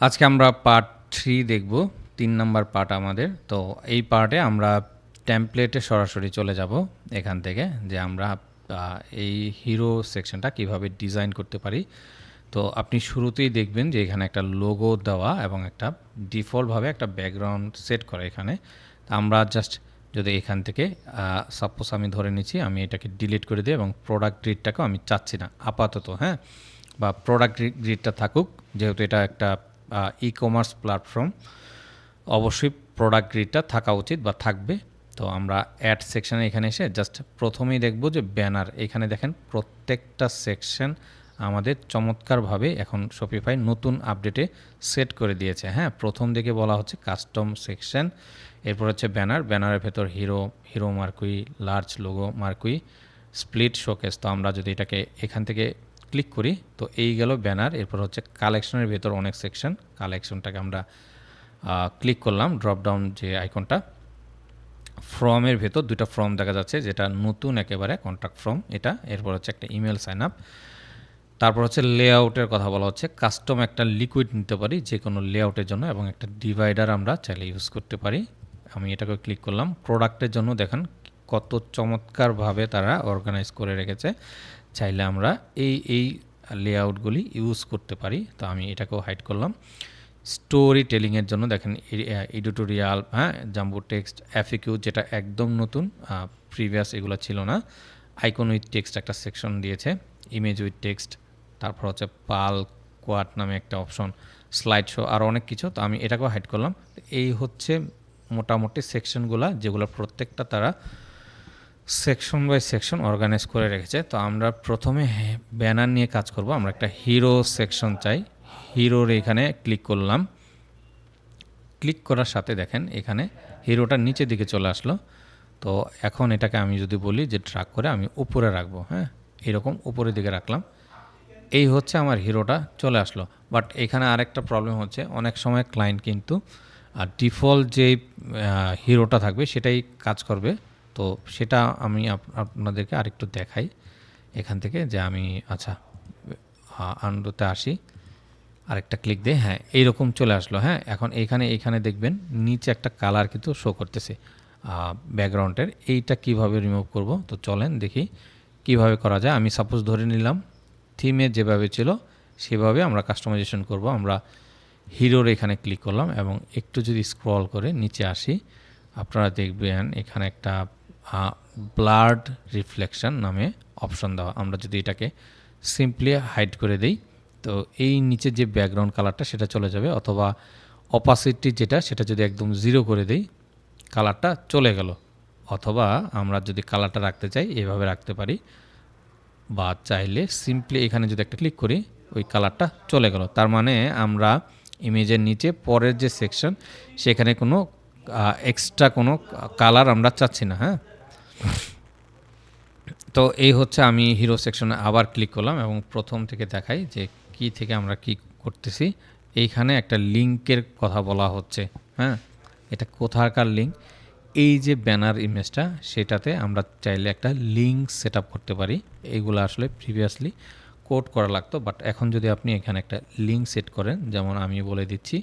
আজকে আমরা part three দেখব, তিন নম্বর পার্ট আমাদের। তো এই পার্টে আমরা টেমপ্লেটে সরাসরি চলে যাব এখান থেকে, যে আমরা এই হিরো সেকশনটা কীভাবে ডিজাইন করতে পারি। তো আপনি শুরুতেই দেখবেন যে এখানে একটা লোগো দেওয়া এবং একটা ডিফল্টভাবে একটা ব্যাকগ্রাউন্ড সেট করা এখানে। আমরা জাস্ট যদি এখান থেকে সাপোজ আমি ধরে নিচ্ছি, আমি এটাকে ডিলিট করে দিই এবং প্রোডাক্ট গ্রিডটাকেও আমি চাচ্ছি না, আপাতত হ্যাঁ? বা প্রোডাক্ট গ্রিডটা থাকুক, যেহেতু এটা একটা ই কমার্স প্ল্যাটফর্ম অবশ্যই প্রোডাক্ট গ্রিডটা থাকা উচিত বা থাকবে। তো আমরা অ্যাড সেকশানে এখানে এসে জাস্ট প্রথমেই দেখব যে ব্যানার এখানে দেখেন প্রত্যেকটা সেকশন আমাদের চমৎকারভাবে এখন শপিফাই নতুন আপডেটে সেট করে দিয়েছে। হ্যাঁ প্রথম দিকে বলা হচ্ছে কাস্টম সেকশন এরপর হচ্ছে ব্যানার ব্যানারের ভেতর hero hero marquee large logo marquee split showcase তো আমরা যদি এটাকে এখান থেকে ক্লিক করি, তো এই গেল ব্যানার এরপর হচ্ছে কালেকশনের ভেতর অনেক সেকশন কালেকশনটাকে আমরা ক্লিক করলাম ড্রপ ডাউন যে আইকনটা ফর্মের ভেতর দুটা ফর্ম দেখা যাচ্ছে, যেটা নতুন একেবারে কন্ট্রাক্ট ফর্ম এটা, এরপর হচ্ছে একটা ইমেল সাইন আপ তারপর হচ্ছে লেআউটের কথা বলা হচ্ছে কাস্টম একটা লিকুইড নিতে পারি যে কোনো লেআউটের জন্য এবং একটা ডিভাইডার আমরা চাইলে ইউজ করতে পারি। আমি এটাকে ক্লিক করলাম প্রোডাক্টের জন্য দেখেন কত চমৎকারভাবে তারা অর্গানাইজ করে রেখেছে। চাইলে আমরা এই এই লেআউটগুলি ইউজ করতে পারি। তো আমি এটাকেও হাইড করলাম। স্টোরি টেলিংয়ের জন্য দেখেন এডিটোরিয়াল হ্যাঁ জাম্বু টেক্সট অ্যাফিকিউ যেটা একদম নতুন প্রিভিয়াস এগুলো ছিল না। আইকন উইথ টেক্সট একটা সেকশন দিয়েছে ইমেজ উইথ টেক্সট তারপর হচ্ছে পাল কোয়াট নামে একটা অপশন স্লাইড শো আর অনেক কিছু। তো আমি এটাকেও হাইড করলাম। এই হচ্ছে মোটামুটি সেকশনগুলো যেগুলো প্রত্যেকটা তারা সেকশন বাই সেকশন অর্গানাইজ করে রেখেছে। তো আমরা প্রথমে ব্যানার নিয়ে কাজ করব। আমরা একটা হিরো সেকশন চাই। হিরোর এখানে ক্লিক করলাম। ক্লিক করার সাথে দেখেন এখানে হিরোটা নিচের দিকে চলে আসলো। তো এখন এটাকে আমি যদি বলি যে ট্রাক করে আমি উপরে রাখব হ্যাঁ? এরকম উপরের দিকে রাখলাম। এই হচ্ছে আমার হিরোটা চলে আসলো। বাট এখানে আরেকটা প্রবলেম হচ্ছে, অনেক সময় ক্লায়েন্ট কিন্তু আর ডিফল্ট যে হিরোটা থাকবে সেটাই কাজ করবে। তো সেটা আমি আপ- আপনাদেরকে আরেকটু দেখাই। এখান থেকে যে আমি আচ্ছা আনন্দতে আসি। আরেকটা ক্লিক দিয়ে হ্যাঁ এইরকম চলে আসলো হ্যাঁ এখন এইখানে এইখানে দেখবেন নিচে একটা কালার কিন্তু শো করতেছে। ব্যাকগ্রাউন্ডের এইটা কীভাবে রিমুভ করব? তো চলেন দেখি কীভাবে করা যায়। আমি সাপোজ ধরে নিলাম থিমে যেভাবে ছিল, সেভাবে আমরা কাস্টমাইজেশন করব। আমরা হিরোর এখানে ক্লিক করলাম এবং একটু যদি স্ক্রল করে নিচে আসি, আপনারা দেখবেন এখানে একটা ব্লাড রিফ্লেকশন নামে অপশন দেওয়া। আমরা যদি এটাকে সিম্পলি হাইড করে দেই, তো এই নিচে যে ব্যাকগ্রাউন্ড কালারটা সেটা চলে যাবে, অথবা অপাসিটি যেটা সেটা যদি একদম জিরো করে দেই কালারটা চলে গেল। অথবা আমরা যদি কালারটা রাখতে চাই, এভাবে রাখতে পারি, বা চাইলে সিম্পলি এখানে যদি একটা ক্লিক করি, ওই কালারটা চলে গেল। তার মানে আমরা ইমেজের নিচে পরের যে সেকশন সেখানে কোনো এক্সট্রা কোনো কালার আমরা চাচ্ছি না হ্যাঁ? তো এই হচ্ছে আমি হিরো সেকশনে আবার ক্লিক করলাম এবং প্রথম থেকে দেখাই যে কি থেকে আমরা কি করতেছি। এইখানে একটা লিঙ্কের কথা বলা হচ্ছে হ্যাঁ? এটা কোথাকার লিঙ্ক এই যে ব্যানার ইমেজটা সেটাতে আমরা চাইলে একটা লিঙ্ক সেট করতে পারি। এইগুলো আসলে প্রিভিয়াসলি কোড করা লাগতো বাট এখন যদি আপনি এখানে একটা লিঙ্ক সেট করেন, যেমন আমি বলে দিচ্ছি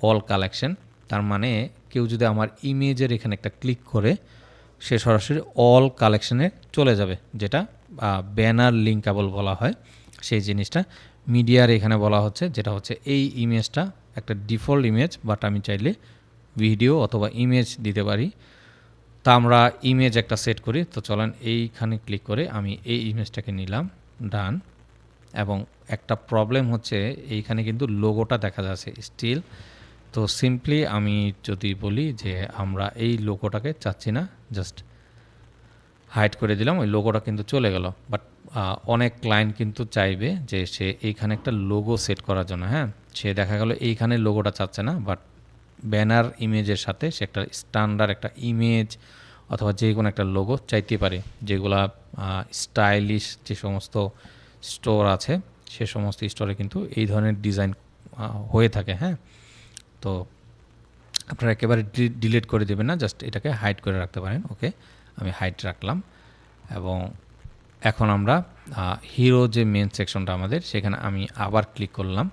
অল কালেকশন তার মানে কেউ যদি আমার ইমেজের এখানে একটা ক্লিক করে সে সরাসরি অল কালেকশানে চলে যাবে, যেটা ব্যানার লিঙ্কাবল বলা হয়। সেই জিনিসটা মিডিয়ার এখানে বলা হচ্ছে, যেটা হচ্ছে এই ইমেজটা একটা ডিফল্ট ইমেজ বাট আমি চাইলে ভিডিও অথবা ইমেজ দিতে পারি। তা আমরা ইমেজ একটা সেট করি, তো চলেন এইখানে ক্লিক করে আমি এই ইমেজটাকে নিলাম ডান এবং একটা প্রবলেম হচ্ছে, এইখানে কিন্তু লোগোটা দেখা যাচ্ছে স্টিল তো সিম্পলি আমি যদি বলি যে আমরা এই লোগোটাকে চাচ্ছি না জাস্ট হাইড করে দিলাম, ওই লোগোটা কিন্তু চলে গেল। বাট অনেক ক্লায়েন্ট কিন্তু চাইবে যে সে এইখানে একটা লোগো সেট করার জন্য হ্যাঁ? সে দেখা গেল এইখানে লোগোটা চাচ্ছে না বাট ব্যানার ইমেজের সাথে সে একটা স্ট্যান্ডার্ড একটা ইমেজ অথবা যে কোনো একটা লোগো চাইতে পারে, যেগুলা স্টাইলিশ যে সমস্ত স্টোর আছে, সে সমস্ত স্টোরে কিন্তু এই ধরনের ডিজাইন হয়ে থাকে হ্যাঁ? তো আপনারা একেবারে ডিলিট করে দেবেন না জাস্ট এটাকে হাইড করে রাখতে পারেন ওকে আমি হাইড রাখলাম এবং এখন আমরা হিরো যে মেন সেকশনটা আমাদের, সেখানে আমি আবার ক্লিক করলাম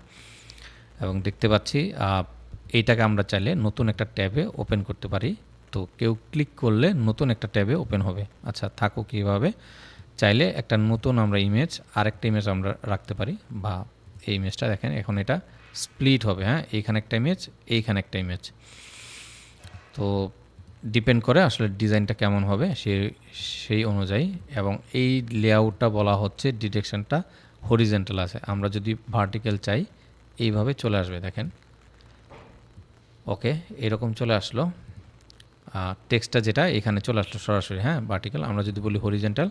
এবং দেখতে পাচ্ছি এইটাকে আমরা চাইলে নতুন একটা ট্যাবে ওপেন করতে পারি। তো কেউ ক্লিক করলে নতুন একটা ট্যাবে ওপেন হবে। আচ্ছা থাকো কীভাবে চাইলে একটা নতুন আমরা ইমেজ আরেকটা ইমেজ আমরা রাখতে পারি, বা এই ইমেজটা দেখেন, এখন এটা স্প্লিট হবে হ্যাঁ? এইখানে একটা ইমেজ এইখানে একটা ইমেজ তো ডিপেন্ড করে আসলে ডিজাইনটা কেমন হবে সে, সেই অনুযায়ী এবং এই লেআউটটা বলা হচ্ছে ডিরেকশনটা হরিজেন্টাল আছে। আমরা যদি ভার্টিক্যাল চাই, এইভাবে চলে আসবে, দেখেন। ওকে, এরকম চলে আসলো। টেক্সটটা যেটা, এখানে চলে আসলো সরাসরি হ্যাঁ? ভার্টিক্যাল আমরা যদি বলি হরিজেন্টাল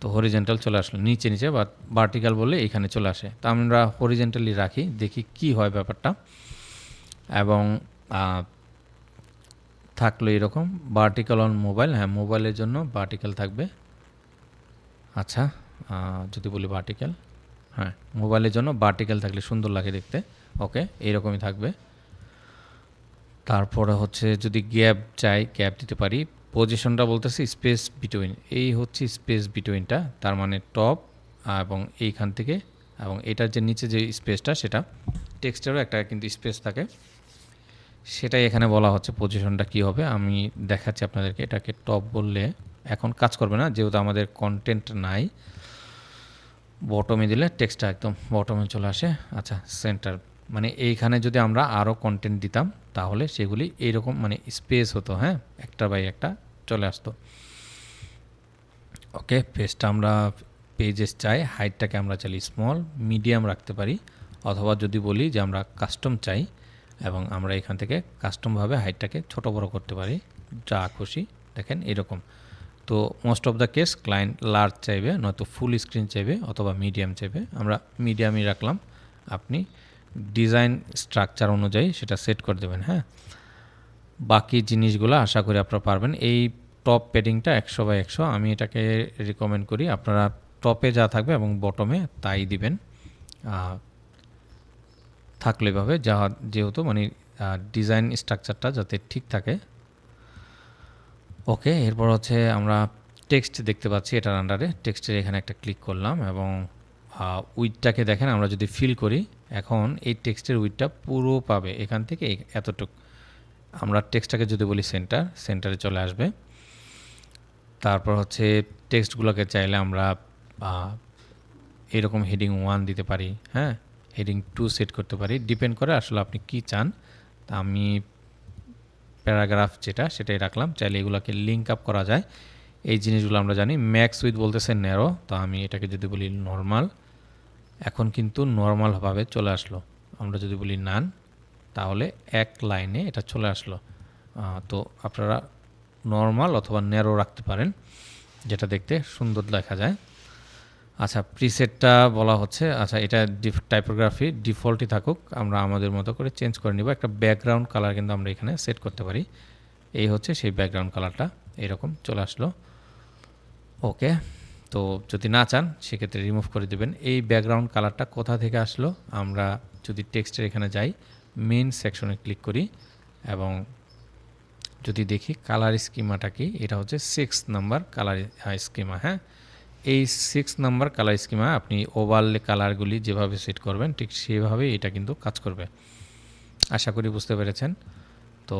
তো হরিজেন্টাল চলে আসলো, নিচে নিচে বা ভার্টিক্যাল বললে এখানে চলে আসে। তো আমরা হরিজেন্টালি রাখি, দেখি কি হয় ব্যাপারটা। এবং থাকল এরকম ভার্টিক্যাল অন মোবাইল হ্যাঁ মোবাইলের জন্য ভার্টিক্যাল থাকবে। আচ্ছা যদি বলি ভার্টিক্যাল হ্যাঁ মোবাইলের জন্য ভার্টিক্যাল থাকলে সুন্দর লাগে দেখতে। ওকে এইরকমই থাকবে। তারপরে হচ্ছে যদি গ্যাপ চাই গ্যাপ দিতে পারি পজিশনটা বলতেছি স্পেস বিটুইন। এই হচ্ছে স্পেস বিটুইনটা, তার মানে টপ এবং এইখান থেকে এবং এটার যে নিচে যে স্পেসটা সেটা টেক্সটেরও একটা কিন্তু স্পেস থাকে। সেটাই এখানে বলা হচ্ছে পজিশনটা কি হবে। আমি দেখাচ্ছি আপনাদেরকে এটাকে টপ বললে। এখন কাজ করবে না, যেহেতু আমাদের কন্টেন্ট নাই বটমে দিলে টেক্সটটা একদম বটমে চলে আসে। আচ্ছা সেন্টার মানে এইখানে যদি আমরা আরও কন্টেন্ট দিতাম, তাহলে সেগুলি এইরকম মানে স্পেস হতো হ্যাঁ? একটা বাই একটা চলে আসতো। ওকে পেজটা আমরা পেজেস চাই হাইটটাকে আমরা চাইলে স্মল মিডিয়াম রাখতে পারি। অথবা যদি বলি যে আমরা কাস্টম চাই, এবং আমরা এখান থেকে কাস্টমভাবে হাইটটাকে ছোট বড় করতে পারি, যা খুশি, দেখেন এরকম। তো most of the case client large চাইবে, নয়তো ফুল স্ক্রিন চাইবে, অথবা মিডিয়াম চাইবে। আমরা মিডিয়ামই রাখলাম, আপনি ডিজাইন স্ট্রাকচার অনুযায়ী সেটা সেট করে দেবেন হ্যাঁ? বাকি জিনিসগুলো আশা করি আপনারা পারবেন। এই টপ প্যাডিংটা একশো বাই একশো, আমি এটাকে রিকমেন্ড করি। আপনারা টপে যা থাকবে এবং বটমে তাই দিবেন। থাকলে এভাবে, যা যেহেতু মানে ডিজাইন স্ট্রাকচারটা যাতে ঠিক থাকে। ওকে, এরপর হচ্ছে আমরা টেক্সট দেখতে পাচ্ছি এটার আন্ডারে টেক্সটের এখানে একটা ক্লিক করলাম এবং উইথটাকে দেখেন, আমরা যদি ফিল করি এখন এই টেক্সটের উইডটা পুরো পাবে এখান থেকে এতটুক। আমরা টেক্সটটাকে যদি বলি সেন্টার সেন্টারে চলে আসবে। তারপর হচ্ছে টেক্সটগুলোকে চাইলে আমরা এরকম হেডিং ওয়ান দিতে পারি হ্যাঁ? হেডিং টু সেট করতে পারি। ডিপেন্ড করে আসলে আপনি কি চান। তা আমি প্যারাগ্রাফ যেটা, সেটাই রাখলাম। চাইলে এগুলোকে লিঙ্ক আপ করা যায়। এই জিনিসগুলো আমরা জানি ম্যাক্স উইথ বলতেছে ন্যারো তো আমি এটাকে যদি বলি নর্মাল এখন কিন্তু নর্মালভাবে চলে আসলো। আমরা যদি বলি নান তাহলে এক লাইনে এটা চলে আসলো। তো আপনারা নর্মাল অথবা ন্যারো রাখতে পারেন, যেটা দেখতে সুন্দর দেখা যায়। আচ্ছা প্রিসেটটা বলা হচ্ছে। আচ্ছা এটা ডিফ টাইপোগ্রাফি ডিফল্টই থাকুক, আমরা আমাদের মতো করে চেঞ্জ করে নিব। একটা ব্যাকগ্রাউন্ড কালার কিন্তু আমরা এখানে সেট করতে পারি। এই হচ্ছে সেই ব্যাকগ্রাউন্ড কালারটা এরকম চলে আসলো। ওকে তো যদি না চান, সেক্ষেত্রে রিমুভ করে দেবেন। এই ব্যাকগ্রাউন্ড কালারটা কোথা থেকে আসলো, আমরা যদি টেক্সটের এখানে যাই মেন সেকশনে ক্লিক করি এবং যদি দেখি কালার স্কিমাটা কি, এটা হচ্ছে সিক্স নাম্বার কালার স্কিমা হ্যাঁ? এই সিক্স নাম্বার কালার স্কিমা আপনি ওভারলে কালারগুলি যেভাবে সেট করবেন, ঠিক সেভাবে এটা কিন্তু কাজ করবে। আশা করি বুঝতে পেরেছেন। তো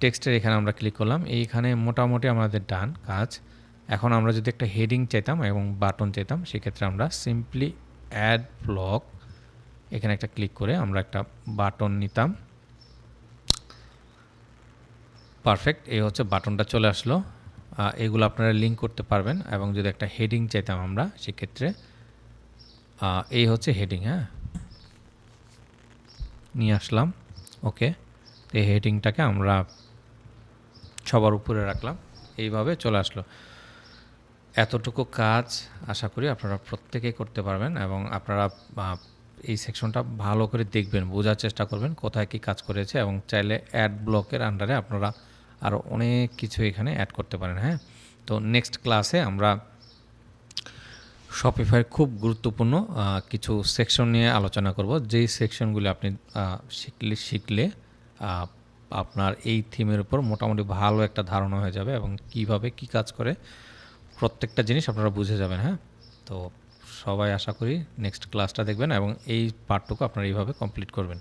টেক্সটের এখানে আমরা ক্লিক করলাম। এইখানে মোটামুটি আমাদের ডান কাজ। এখন আমরা যদি একটা হেডিং চাইতাম এবং বাটন চাইতাম, সেক্ষেত্রে আমরা সিম্পলি অ্যাড ব্লক এখানে একটা ক্লিক করে আমরা একটা বাটন নিতাম। পারফেক্ট এই হচ্ছে বাটনটা চলে আসলো। এগুলো আপনারা লিঙ্ক করতে পারবেন এবং যদি একটা হেডিং চাইতাম আমরা, সেক্ষেত্রে এই হচ্ছে হেডিং হ্যাঁ? নিয়ে আসলাম ওকে এই হেডিংটাকে আমরা সবার উপরে রাখলাম, এইভাবে চলে আসলো। এতটুকু কাজ আশা করি আপনারা প্রত্যেকেই করতে পারবেন এবং আপনারা এই সেকশনটা ভালো করে দেখবেন, বোঝার চেষ্টা করবেন কোথায় কি কাজ করেছে এবং চাইলে অ্যাড ব্লকের আন্ডারে আপনারা আরও অনেক কিছু এখানে অ্যাড করতে পারেন হ্যাঁ? তো নেক্সট ক্লাসে আমরা শপিফাইয়ের খুব গুরুত্বপূর্ণ কিছু সেকশন নিয়ে আলোচনা করব। যেই সেকশনগুলি আপনি শিখলে শিখলে আপনার এই থিমের উপর মোটামুটি ভালো একটা ধারণা হয়ে যাবে এবং কীভাবে কি কাজ করে প্রত্যেকটা জিনিস আপনারা বুঝে যাবেন হ্যাঁ? তো সবাই আশা করি নেক্সট ক্লাসটা দেখবেন এবং এই পার্টটুকু আপনারা এইভাবে কমপ্লিট করবেন।